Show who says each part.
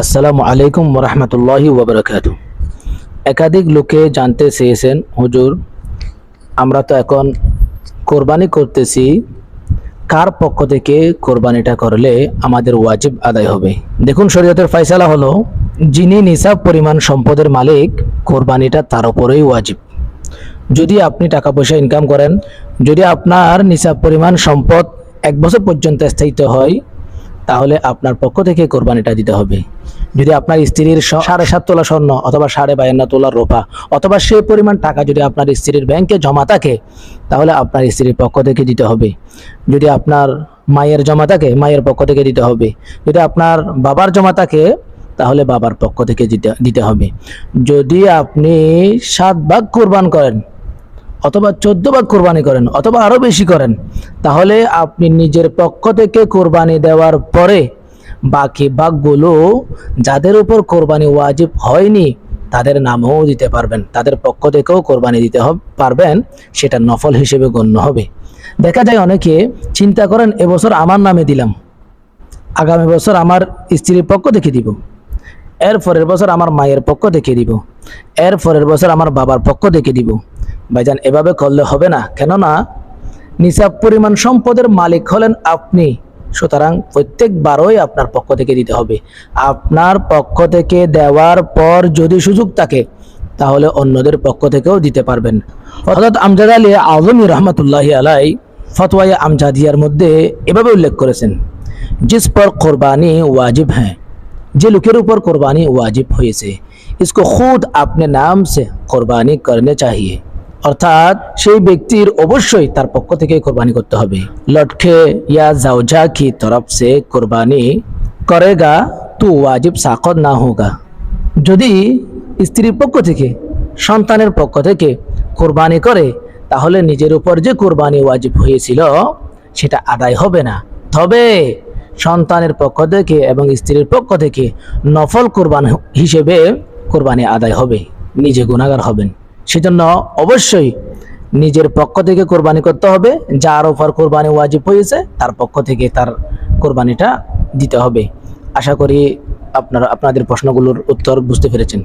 Speaker 1: আসসালামু আলাইকুম রহমতুল্লাহি ওবরাকাত একাধিক লোকে জানতে চেয়েছেন, হুজুর, আমরা তো এখন কোরবানি করতেছি। কার পক্ষ থেকে কোরবানিটা করলে আমাদের ওয়াজিব আদায় হবে? দেখুন, শরীয়তের ফয়সালা হলো, যিনি নিসাব পরিমাণ সম্পদের মালিক, কোরবানিটা তার উপরেই ওয়াজিব। যদি আপনি টাকা পয়সা ইনকাম করেন, যদি আপনার নিসাব পরিমাণ সম্পদ এক বছর পর্যন্ত স্থায়িত হয় তাহলে আপনার পক্ষ থেকে কোরবানিটা দিতে হবে। যদি আপনার স্ত্রীর সাড়ে সাত তোলা স্বর্ণ অথবা সাড়ে বায়ান্ন তোলা রোপা অথবা সে পরিমাণ টাকা যদি আপনার স্ত্রীর ব্যাংকে জমা থাকে, তাহলে আপনার স্ত্রীর পক্ষ থেকে দিতে হবে। যদি আপনার মায়ের জমা থাকে, মায়ের পক্ষ থেকে দিতে হবে। যদি আপনার বাবার জমা থাকে, তাহলে বাবার পক্ষ থেকে দিতে দিতে হবে। যদি আপনি সাত ভাগ কোরবান করেন অথবা চোদ্দ ভাগ কোরবানি করেন অথবা আরও বেশি করেন, তাহলে আপনি নিজের পক্ষ থেকে কোরবানি দেওয়ার পরে বাকি ভাগগুলো যাদের উপর কোরবানি ওয়াজিব হয়নি, তাদের নামও দিতে পারবেন। তাদের পক্ষ থেকেও কোরবানি দিতে পারবেন, সেটা নফল হিসেবে গণ্য হবে। দেখা যায় অনেকে, চিন্তা করেন, এবছর আমার নামে দিলাম, আগামী বছর আমার স্ত্রীর পক্ষ থেকে দিব, এর পরের বছর আমার মায়ের পক্ষ থেকে দিব, এর পরের বছর আমার বাবার পক্ষ থেকে দিব ভাইজান এভাবে করলে হবে না কেননা নিসাব পরিমাণ সম্পদের মালিক হলেন আপনি সুতরাং প্রত্যেকবারই আপনার পক্ষ থেকে দিতে হবে আপনার পক্ষ থেকে দেওয়ার পর যদি সুযোগ থাকে তাহলে অন্যদের পক্ষ থেকেও দিতে পারবেন অর্থাৎ আমজাদ আলী আজমি রহমতুল্লাহ আলাই ফতোয়ায় আমজাদিয়ার মধ্যে এভাবে উল্লেখ করেছেন जिस पर कुर्बानी वाजिब है যে লোকের উপর কোরবানি ওয়াজিব হয়েছে इसको खुद अपने नाम से কোরবানি করনে चाहिए অর্থাৎ সেই ব্যক্তির অবশ্যই তার পক্ষ থেকে কোরবানি করতে হবে। লটকে ইয়া জাওজা কি তরফ সে কোরবানি করেগা? তো ওয়াজিব সাকত না হোগা। যদি স্ত্রীর পক্ষ থেকে, সন্তানের পক্ষ থেকে কোরবানি করে, তাহলে নিজের উপর যে কোরবানি ওয়াজিব হয়েছিল, সেটা আদায় হবে না। তবে সন্তানের পক্ষ থেকে এবং স্ত্রীর পক্ষ থেকে নফল কোরবান হিসেবে কোরবানি আদায় হবে। নিজে গুণাগার হবেন। সেজন্য অবশ্যই নিজের পক্ষ থেকে কোরবানি করতে হবে। যার ওপর কোরবানি ওয়াজিব হয়েছে, তার পক্ষ থেকে তার কোরবানিটা দিতে হবে। আশা করি আপনারা, আপনাদের প্রশ্নগুলোর উত্তর বুঝতে পেরেছেন।